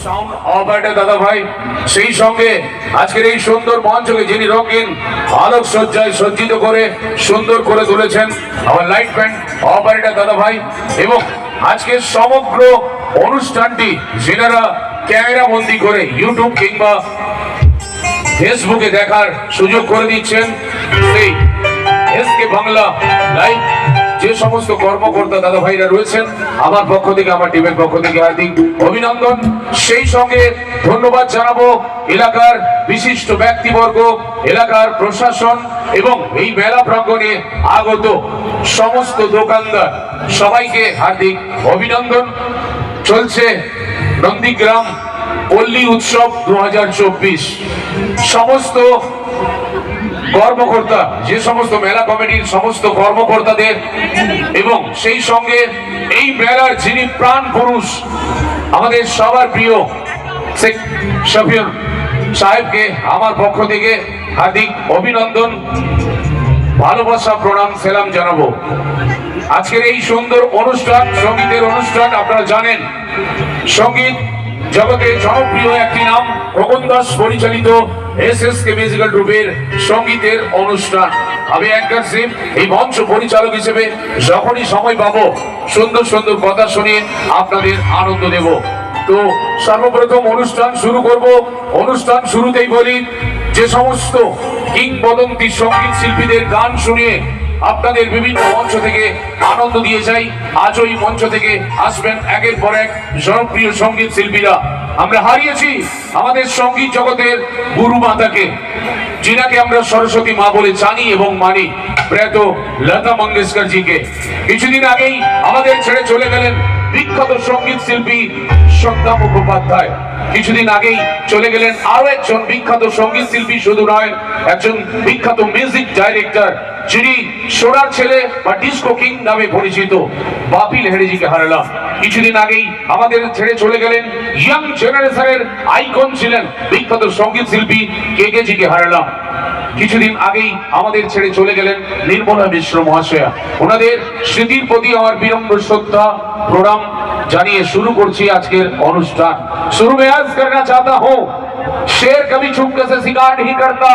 Sound operator দাদা সেই সঙ্গে আজকের এই সুন্দর যিনি রঙিন আলোক সজ্জায় সজ্জিত করে সুন্দর করে তুলেছেন আমার লাইট এবং আজকের সমগ্র অনুষ্ঠানটি যেনারা ক্যামেরা বন্দি করে ইউটিউব কিংবা ফেসবুকে দেখার সুযোগ করে দিচ্ছেন বাংলা লাইভ যে সমস্ত কর্মকর্তা দাদা ভাইরা রয়েছেন, আমার পক্ষ থেকে, আমার টিমের পক্ষ থেকে হার্দিক অভিনন্দন। সেই সঙ্গে ধন্যবাদ জানাব এলাকার বিশিষ্ট ব্যক্তিবর্গ, এলাকার প্রশাসন এবং এই মেলা প্রাঙ্গণে আগত সমস্ত দোকানদার। সবাইকে হার্দিক অভিনন্দন। চলছে নন্দীগ্রাম পল্লী উৎসব দু হাজার চব্বিশ। সমস্ত কর্মকর্তা, যে সমস্ত মেলা কমিটির সমস্ত কর্মকর্তাদের এবং সেই সঙ্গে এই মেলার যিনি প্রাণ পুরুষ, আমাদের সবার প্রিয় শেখ সাহেবকে আমার পক্ষ থেকে হার্দিক অভিনন্দন, ভালোবাসা, প্রণাম, সেলাম জানাব। আজকের এই সুন্দর অনুষ্ঠান, সঙ্গীতের অনুষ্ঠান, আপনারা জানেন, সংগীত জগতের জনপ্রিয় একটি নাম খোকন দাস পরিচালিত এস মিউজিক্যাল গ্রুপের সঙ্গীতের অনুষ্ঠান। আমি অ্যাঙ্কার সিং এই মঞ্চ পরিচালক হিসেবে যখনই সময় পাবো, সুন্দর সুন্দর কথা শুনিয়ে আপনাদের আনন্দ দেব। তো সর্বপ্রথম অনুষ্ঠান শুরু করব। অনুষ্ঠান শুরুতেই বলি, যে সমস্ত কিংবদন্তি সংগীত শিল্পীদের গান শুনিয়ে আপনাদের বিভিন্ন মঞ্চ থেকে আনন্দ দিয়ে যাই। আজ ওই মঞ্চ থেকে আসবেন একের পর এক জনপ্রিয় সংগীত শিল্পীরা। আমরা হারিয়েছি আমাদের সংগীত জগতের গুরু মাতাকে, যিনাকে আমরা সরস্বতী মা বলে জানি এবং মানি, প্রয়াত লতা মঙ্গেশকর জিকে কিছুদিন আগেই আমাদের ছেড়ে চলে গেলেন বিখ্যাত সংগীত শিল্পী সন্ধ্যা মুখোপাধ্যায়। কিছুদিন আগেই চলে গেলেন আরও একজন বিখ্যাত সংগীত শিল্পী শুধু নয়, একজন বিখ্যাত মিউজিক ডাইরেক্টর যিনি সোনার ছেলে বা ডিস্কো কিং নামে পরিচিত বাপিল হেরেজিকে হারালাম কিছুদিন আগেই আমাদের ছেড়ে চলে গেলেন ইয়াং জেনারেশনের আইকন ছিলেন বিখ্যাত সঙ্গীত শিল্পী কে কে জিকে হারালাম কিছুদিন আগেই আমাদের ছেড়ে চলে গেলেন নির্মলা মিশ্র মহাশয়া ওনাদের স্মৃতির প্রতি আমার বিনম্র শ্রদ্ধা প্রণাম জানিয়ে শুরু করছি আজকের অনুষ্ঠান শুরু में अर्ज करना चाहता हूँ शेर कभी छुपके से शिकार नहीं करता